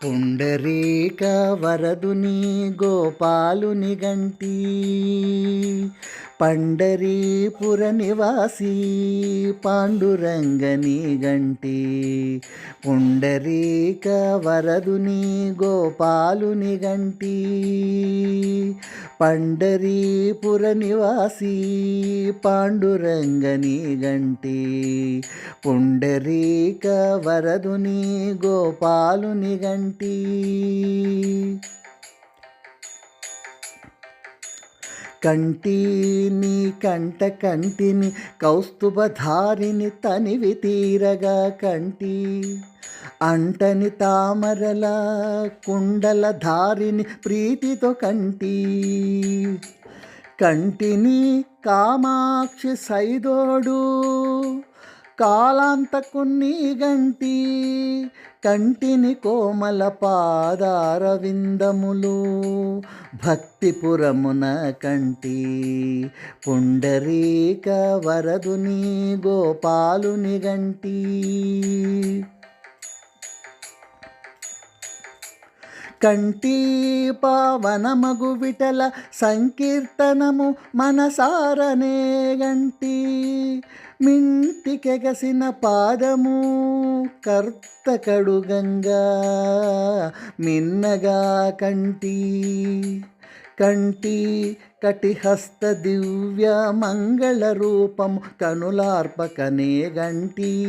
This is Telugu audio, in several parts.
పుండరీక వరదుని గోపాలుని గంటీ పండరీపుర నివాసి పాండురంగని గంటి. పుండరీక వరదుని గోపాలుని గంటి. పండరీపుర నివాసి పాండురంగని గంటి. పుండరీక వరదుని గోపాలుని గంటి. కంటిని కంట కంటిని కౌస్తుభధారిని తనివి తీరగా కంటి. అంటని తామరల కుండల ధారిని ప్రీతితో కంటి. కంటిని కామాక్షి సైదోడు కాలాంతకున్ని గంటి కంటిని కోమల పాదారవిందములు భక్తిపురమున కంటి పుండరీక వరదుని గోపాలుని గంటి కంటి పావనమగు విటల సంకీర్తనము మనసారనే గంటి. మింటికెగసిన పాదము కర్త కడుగంగా మిన్నగా కంటి. కంటి కటిహస్త దివ్య మంగళ రూపము కనులార్పకనే గంటి.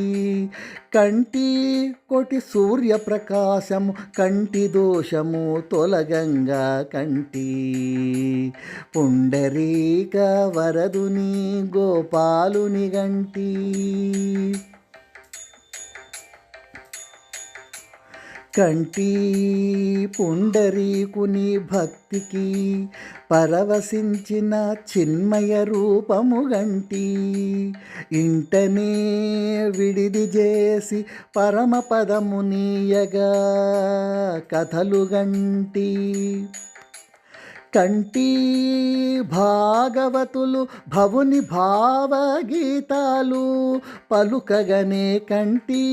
కంటి కొటి సూర్యప్రకాశము కంటి దోషము తొలగంగా కంటి. పుండరీక వరదుని గోపాలుని గంటి. కంటి పుండరీకుని భక్తికి పరవశించిన చిన్మయ రూపము గంటి ఇంటనే విడిది చేసి పరమపదమునీయగా కథలు గంటి కంటి భాగవతులు భవుని భావగీతాలు పలుకగనే కంటి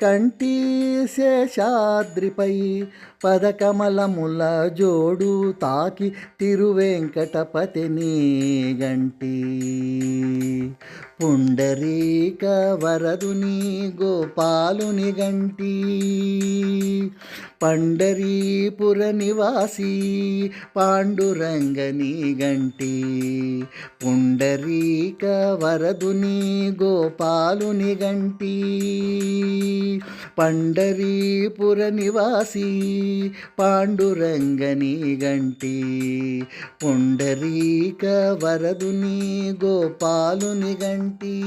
కంటి శేషాద్రిపై పదకమలముల జోడు తాకి తిరువెంకటపతిని గంటి. పుండరీక వరదుని గోపాలుని గంటి. పండరీపుర నివాసి పాండురంగని గంటి. పుండరీక వరదుని గోపాలుని గంటి. పండరీపుర నివాసి పాండురంగని గంటి. పుండరీక వరదుని గోపాలుని గంటి.